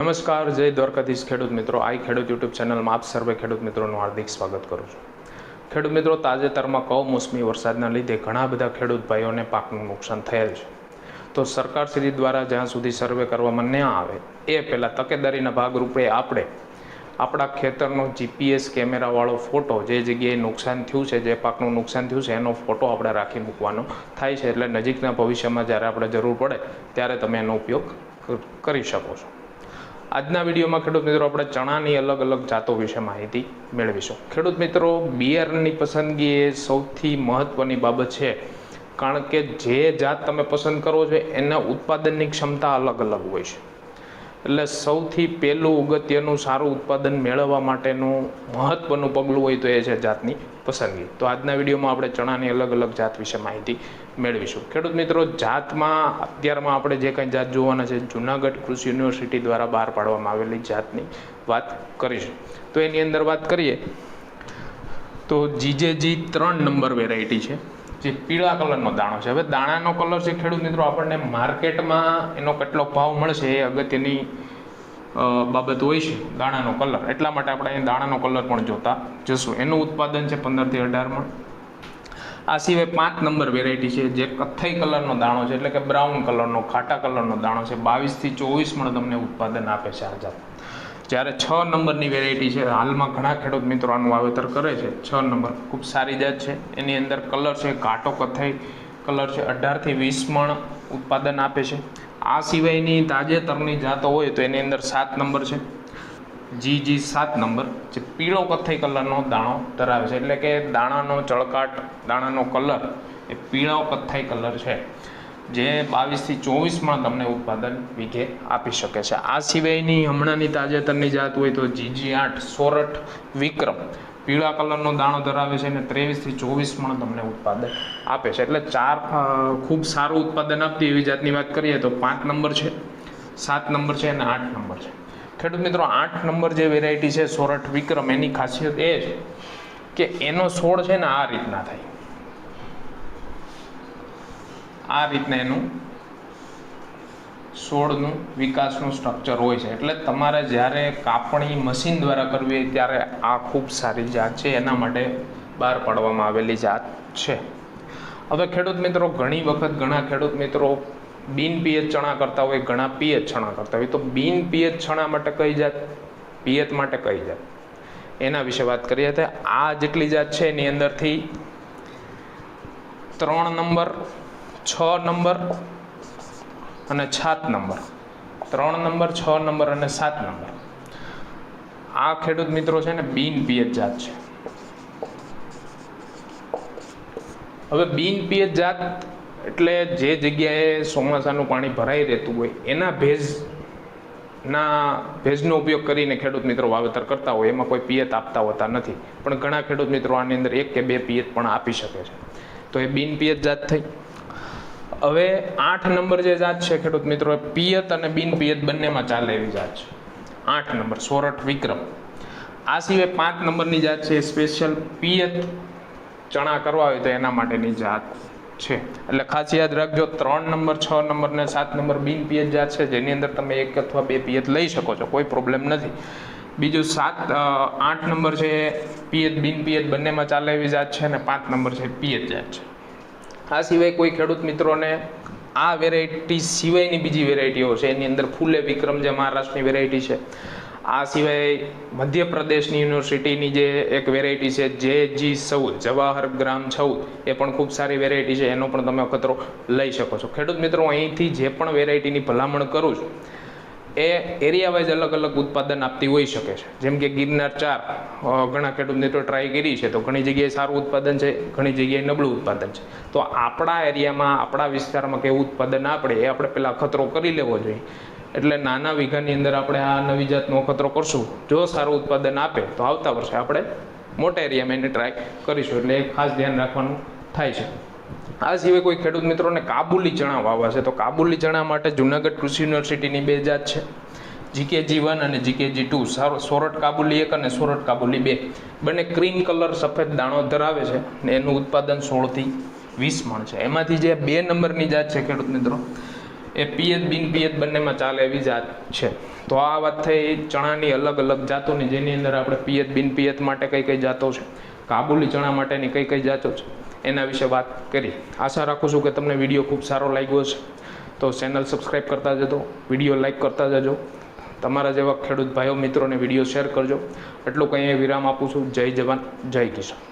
નમસ્કાર, જય દ્વારકાધીશ ખેડૂત મિત્રો. આઈ ખેડૂત યુટ્યુબ ચેનલમાં આપ સર્વે ખેડૂત મિત્રોનું હાર્દિક સ્વાગત કરું છું. ખેડૂત મિત્રો, તાજેતરમાં કમોસમી વરસાદના લીધે ઘણા બધા ખેડૂત ભાઈઓને પાકનું નુકસાન થયેલ છે. તો સરકારશ્રી દ્વારા જ્યાં સુધી સર્વે કરવામાં ન આવે, એ પહેલાં તકેદારીના ભાગરૂપે આપણે આપણા ખેતરનો જીપીએસ કેમેરાવાળો ફોટો, જે જગ્યાએ નુકસાન થયું છે, જે પાકનું નુકસાન થયું છે, એનો ફોટો આપણે રાખી મૂકવાનો થાય છે. એટલે નજીકના ભવિષ્યમાં જ્યારે આપણે જરૂર પડે, ત્યારે તમે એનો ઉપયોગ કરી શકો છો. આજના વિડીયોમાં ખેડૂત મિત્રો આપણે ચણાની અલગ અલગ જાતો વિશે માહિતી મેળવીશું. ખેડૂત મિત્રો બિયારણની પસંદગી એ સૌથી મહત્ત્વની બાબત છે. કારણ કે જે જાત તમે પસંદ કરો છો, એના ઉત્પાદનની ક્ષમતા અલગ અલગ હોય છે. એટલે સૌથી પહેલું અગત્યનું સારું ઉત્પાદન મેળવવા માટેનું મહત્ત્વનું પગલું હોય તો એ છે જાતની પસંદગી. તો આજના વિડીયોમાં આપણે ચણાની અલગ અલગ જાત વિશે માહિતી મેળવીશું. ખેડૂત મિત્રો, જાતમાં અત્યારમાં આપણે જે કંઈ જાત જોવાના છે, જુનાગઢ કૃષિ યુનિવર્સિટી દ્વારા બહાર પાડવામાં આવેલી જાતની વાત કરીશું. તો એની અંદર વાત કરીએ તો જીજેજી ત્રણ નંબર વેરાયટી છે. જે પીળા કલરનો દાણો છે. હવે દાણાનો કલર છે ખેડૂત મિત્રો, આપણને માર્કેટમાં એનો કેટલો ભાવ મળશે એ અગત્યની બાબત હોય છે દાણાનો કલર. એટલા માટે આપણે અહીં દાણાનો કલર પણ જોતા જશું. એનું ઉત્પાદન છે પંદરથી અઢાર મણ આ સિવાય પાંચ નંબર વેરાયટી છે, જે કથ્થઈ કલરનો દાણો છે, એટલે કે બ્રાઉન કલરનો, ખાટા કલરનો દાણો છે. બાવીસથી ચોવીસ મણ તમને ઉત્પાદન આપે છે આ જાત જ્યારે છ નંબરની વેરાયટી છે, હાલમાં ઘણા ખેડૂત મિત્રો આનું વાવેતર કરે છે. છ નંબર ખૂબ સારી જાત છે. એની અંદર કલર છે, ઘાટો કથાઈ કલર છે, અઢારથી વીસ મણ ઉત્પાદન આપે છે. આ સિવાયની તાજેતરની જાતો હોય તો એની અંદર સાત નંબર છે. જી જી, સાત નંબર જે પીળો કથ્થઈ કલરનો દાણો ધરાવે છે. એટલે કે દાણાનો ચળકાટ, દાણાનો કલર એ પીળો કથ્થઈ કલર છે. જે બાવીસથી ચોવીસમાં તમને ઉત્પાદન વીઘે આપી શકે છે. આ સિવાયની હમણાંની તાજેતરની જાત હોય તો જીજી આઠ સોરઠ વિક્રમ પીળા કલરનો દાણો ધરાવે છે અને ત્રેવીસથી ચોવીસ પણ તમને ઉત્પાદન આપે છે. એટલે ચાર ખૂબ સારું ઉત્પાદન આપતી એવી જાતની વાત કરીએ તો પાંચ નંબર છે, સાત નંબર છે અને આઠ નંબર છે. ખેડૂત મિત્રો, આઠ નંબર જે વેરાયટી છે સોરઠ વિક્રમ, એની ખાસિયત એ છે કે એનો છોડ છે ને આ રીતના થાય. આ રીતના એનું છોડનું વિકાસનું સ્ટ્રક્ચર હોય છે. એટલે તમારે જ્યારે કાપણી મશીન દ્વારા કરવી હોય ત્યારે આ ખૂબ સારી જાત છે. એના માટે બહાર પાડવામાં આવેલી જાત છે. હવે ખેડૂત મિત્રો, ઘણી વખત ઘણા ખેડૂત મિત્રો બિન પિયત ચણા કરતા હોય, ઘણા પિયત ચણા કરતા હોય. તો બિન પિયત ચણા માટે કઈ જાત? પિયત માટે કઈ જાત? એના વિશે વાત કરીએ તો આ જેટલી જાત છે એની અંદરથી ત્રણ નંબર છ નંબર અને સાત નંબર. ત્રણ નંબર, છ નંબર અને સાત નંબર. આ ખેડૂત મિત્રો છે ને બિન પિયત જાત છે. હવે બિન પિયત જાત એટલે જે જગ્યાએ ચોમાસાનું પાણી ભરાઈ રહેતું હોય, એના ભેજ ના ભેજનો ઉપયોગ કરીને ખેડૂત મિત્રો વાવેતર કરતા હોય, એમાં કોઈ પિયત આપતા હોતા નથી. પણ ઘણા ખેડૂત મિત્રો આની અંદર એક કે બે પિયત પણ આપી શકે છે. તો એ બિન પિયત જાત થઈ. હવે આઠ નંબર જે જાત છે ખેડૂત મિત્રો, પિયત અને બિન પિયત બંનેમાં ચાલે એવી જાત છે. આઠ નંબર, સોરઠ વિક્રમ. આ સિવાય પાંચ નંબરની જાત છે સ્પેશિયલ પિયત ચણા કરવા હોય તો એના માટેની જાત છે. એટલે ખાસ યાદ રાખજો, ત્રણ નંબર, છ નંબર ને સાત નંબર બિન પિયત જાત છે, જેની અંદર તમે એક અથવા બે પિયત લઈ શકો છો, કોઈ પ્રોબ્લેમ નથી. બીજું સાત આઠ નંબર છે પિયત, બિન પિયત બંનેમાં ચાલે એવી જાત છે અને પાંચ નંબર છે પિયત જાત છે. આ સિવાય કોઈ ખેડૂત મિત્રોને આ વેરાયટી સિવાયની બીજી વેરાયટીઓ છે. એની અંદર ફૂલે વિક્રમ જે મહારાષ્ટ્રની વેરાયટી છે. આ સિવાય મધ્યપ્રદેશની યુનિવર્સિટીની જે એક વેરાયટી છે, જે જી સૌદ જવાહર ગ્રામ ચૌદ, એ પણ ખૂબ સારી વેરાયટી છે. એનો પણ તમે અખતરો લઈ શકો છો. ખેડૂત મિત્રો અહીંથી જે પણ વેરાયટીની ભલામણ કરું છું એ એરિયા વાઇઝ અલગ અલગ ઉત્પાદન આપતી હોઈ શકે છે. જેમ કે ગિરનાર ચાર ઘણા ખેડૂત મિત્રો ટ્રાય કરી છે, તો ઘણી જગ્યાએ સારું ઉત્પાદન છે, ઘણી જગ્યાએ નબળું ઉત્પાદન છે. તો આપણા એરિયામાં, આપણા વિસ્તારમાં કેવું ઉત્પાદન આપણે, એ આપણે પહેલાં ખતરો કરી લેવો જોઈએ. એટલે નાના વીઘાની અંદર આપણે આ નવી જાતનો ખતરો કરશું. જો સારું ઉત્પાદન આપે, તો આવતા વર્ષે આપણે મોટા એરિયામાં એને ટ્રાય કરીશું. એટલે ખાસ ધ્યાન રાખવાનું થાય છે. આ સિવાય કોઈ ખેડૂત મિત્રોને કાબુલી ચણા વાવવા છે. તો કાબુલી ચણા માટે જુનાગઢ કૃષિ યુનિવર્સિટીની બે જાત છે. જીકેજી વન અને જીકેજી ટુ. સારો સોરઠ કાબુલી એક અને સોરઠ કાબુલી બે. બંને ક્રીમ કલર સફેદ દાણો ધરાવે છે ને એનું ઉત્પાદન સોળથી વીસ મણ છે. એમાંથી જે બે નંબરની જાત છે ખેડૂત મિત્રો, એ પિયત બિન પિયત બંનેમાં ચાલે એવી જાત છે. તો આ વાત થઈ ચણાની અલગ અલગ જાતોની, જેની અંદર આપણે પિયત બિન પિયત માટે કઈ કઈ જાતો છે, કાબુલી ચણા માટેની કઈ કઈ જાતો છે. એના વિશે વાત કરી. આશા રાખું છું કે તમને વીડિયો ખૂબ સારો લાગ્યો છે તો ચેનલ સબસ્ક્રાઈબ કરતા જજો, વીડિયો લાઈક કરતા જજો. તમારા જેવા ખેડૂત ભાઈઓ, મિત્રોને વીડિયો શેર કરજો. એટલું કંઈ વિરામ આપું છું. જય જવાન, જય કિસાન.